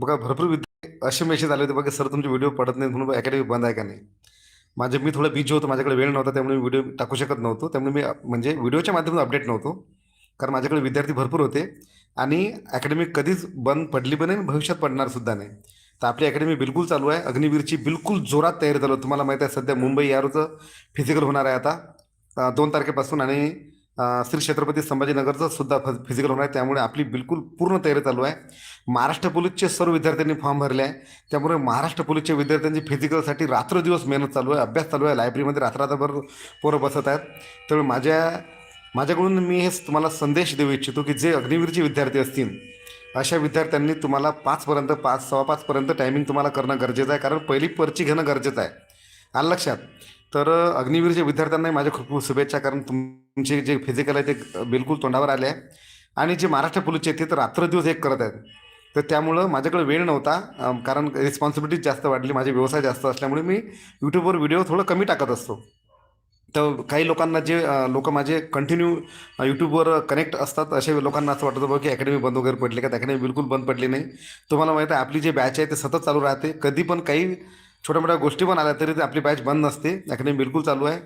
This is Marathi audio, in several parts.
बघा भरपूर विद्यार्थी असे मेसेज आले होते बघा सर तुमचे व्हिडिओ पडत नाही म्हणून अकॅडमी बंद आहे का नाही? माझे मी थोडं बिझी होतो माझ्याकडे वेळ नव्हता त्यामुळे मी व्हिडिओ टाकू शकत नव्हतो. त्यामुळे मी म्हणजे व्हिडिओच्या माध्यमातून अपडेट नव्हतो. कारण माझ्याकडे विद्यार्थी भरपूर होते आणि अकॅडमी कधीच बंद पडली पण नाही भविष्यात पडणार सुद्धा नाही. तर आपली अकॅडमी बिलकुल चालू आहे. अग्निवीरची बिलकुल जोरात तयारी चालू तुम्हाला माहिती आहे सध्या मुंबई यारूचं फिजिकल होणार आहे आता. दोन तारखेपासून आणि श्री छत्रपती संभाजीनगरचं सुद्धा फिजिकल होणार आहे. त्यामुळे आपली बिलकुल पूर्ण तयारी चालू आहे. महाराष्ट्र पोलीसचे सर्व विद्यार्थ्यांनी फॉर्म भरले आहे. त्यामुळे महाराष्ट्र पोलीसच्या विद्यार्थ्यांची फिजिकलसाठी रात्रदिवस मेहनत चालू आहे. अभ्यास चालू आहे. लायब्ररीमध्ये रात्ररात्रभर पोरं बसत आहेत. त्यामुळे माझ्या माझ्याकडून मी हे तुम्हाला संदेश देऊ इच्छितो की जे अग्निवीरचे विद्यार्थी असतील अशा विद्यार्थ्यांनी तुम्हाला पाचपर्यंत पाच सव्वा पाचपर्यंत टायमिंग तुम्हाला करणं गरजेचं आहे. कारण पहिली पर्ची घेणं गरजेचं आहे. आलं लक्षात? तर अग्निवीरच्या विद्यार्थ्यांनाही माझ्या खूप खूप शुभेच्छा कारण तुमचे जे फिजिकल आहे ते बिलकुल तोंडावर आले आहे. आणि जे महाराष्ट्र पोलीसचे आहेत ते तर रात्रदिवस एक करत आहेत. तर त्यामुळं माझ्याकडे वेळ नव्हता कारण रिस्पॉन्सिबिलिटी जास्त वाढली माझे व्यवसाय जास्त असल्यामुळे मी यूट्यूबवर व्हिडिओ थोडं कमी टाकत असतो. तर काही लोकांना जे लोक माझे कंटिन्यू यूट्यूबवर कनेक्ट असतात असे लोकांना असं वाटतं बघ की अकॅडमी बंद वगैरे पडली का? अकॅडमी बिलकुल बंद पडली नाही. तुम्हाला माहिती आहे आपली जी बॅच आहे ते सतत चालू राहते. कधी पण काही छोट्या मोठ्या गोष्टी पण आल्या तरी ते आपली बॅच बंद नसते. अकॅडमी बिलकुल चालू आहे.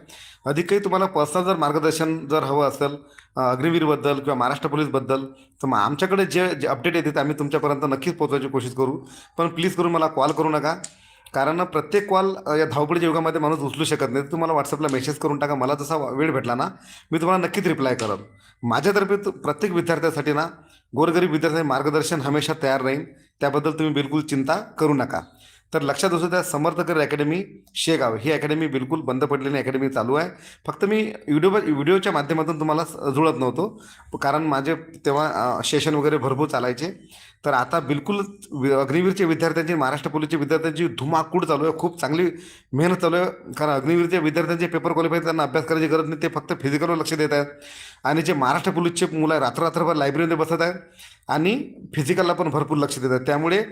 अधिक काही तुम्हाला पर्सनल जर मार्गदर्शन जर हवं असेल अग्निवीरबद्दल किंवा महाराष्ट्र पोलीसबद्दल तर मग आमच्याकडे जे जे अपडेट येते ते आम्ही तुमच्यापर्यंत नक्कीच पोहोचवायची कोशिश करू. पण प्लीज करून मला कॉल करू नका. कारण प्रत्येक कॉल या धावपळीच्या युगामध्ये माणूस उचलू शकत नाही. तुम्हाला व्हॉट्सअपला मेसेज करून टाका. मला जसा वेळ भेटला ना मी तुम्हाला नक्कीच रिप्लाय करेन माझ्यातर्फे प्रत्येक विद्यार्थ्यासाठी ना गोरगरीब विद्यार्थ्यांचे मार्गदर्शन हमेशा तयार राहील. त्याबद्दल तुम्ही बिलकुल चिंता करू नका. तर लक्षात असू द्या समर्थकर अकॅडमी शेगाव. ही अकॅडमी बिलकुल बंद पडलेली अकॅडमी चालू आहे. फक्त मी व्हिडिओ व्हिडिओच्या माध्यमातून तुम्हाला जुळत नव्हतो. कारण माझे तेव्हा सेशन वगैरे भरपूर चालायचे. तर आता बिलकुल अग्निवीरच्या विद्यार्थ्यांची महाराष्ट्र पोलीसच्या विद्यार्थ्यांची धुमाकूड चालू आहे. खूप चांगली मेहनत चालू आहे. कारण अग्निवीरच्या विद्यार्थ्यांचे पेपर क्वालिफाय त्यांना अभ्यास करायची गरज नाही. ते फक्त फिजिकलवर लक्ष देत आहेत. आणि जे महाराष्ट्र पोलीसचे मुलं आहे रात्ररात्रभर लायब्ररीमध्ये बसत आहेत आणि फिजिकलला पण भरपूर लक्ष देत आहेत. त्यामुळे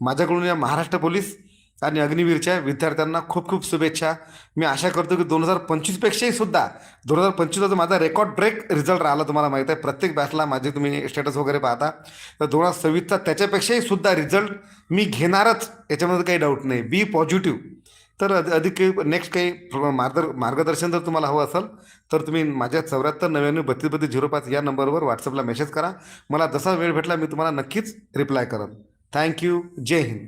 माझ्याकडून या महाराष्ट्र पोलीस आणि अग्निवीरच्या विद्यार्थ्यांना खूप खूप शुभेच्छा. मी आशा करतो की दोन हजार पंचवीसपेक्षाही सुद्धा दोन हजार पंचवीसचा माझा रेकॉर्ड ब्रेक रिझल्ट राहिला तुम्हाला माहीत आहे प्रत्येक बॅचला माझे तुम्ही स्टेटस वगैरे पाहता. तर दोन हजार सव्वीसचा त्याच्यापेक्षाही सुद्धा रिझल्ट मी घेणारच याच्यामध्ये काही डाऊट नाही. बी पॉझिटिव्ह तर अधिक काही नेक्स्ट काही मार्ग मार्गदर्शन जर तुम्हाला हवं असेल तर तुम्ही माझ्या चौऱ्याहत्तर नव्याण्णव बत्तीस बत्तीस झिरो पाच या नंबरवर व्हॉट्सअपला मेसेज करा. मला जसा वेळ भेटला मी तुम्हाला नक्कीच रिप्लाय करेन. थँक्यू जय हिंद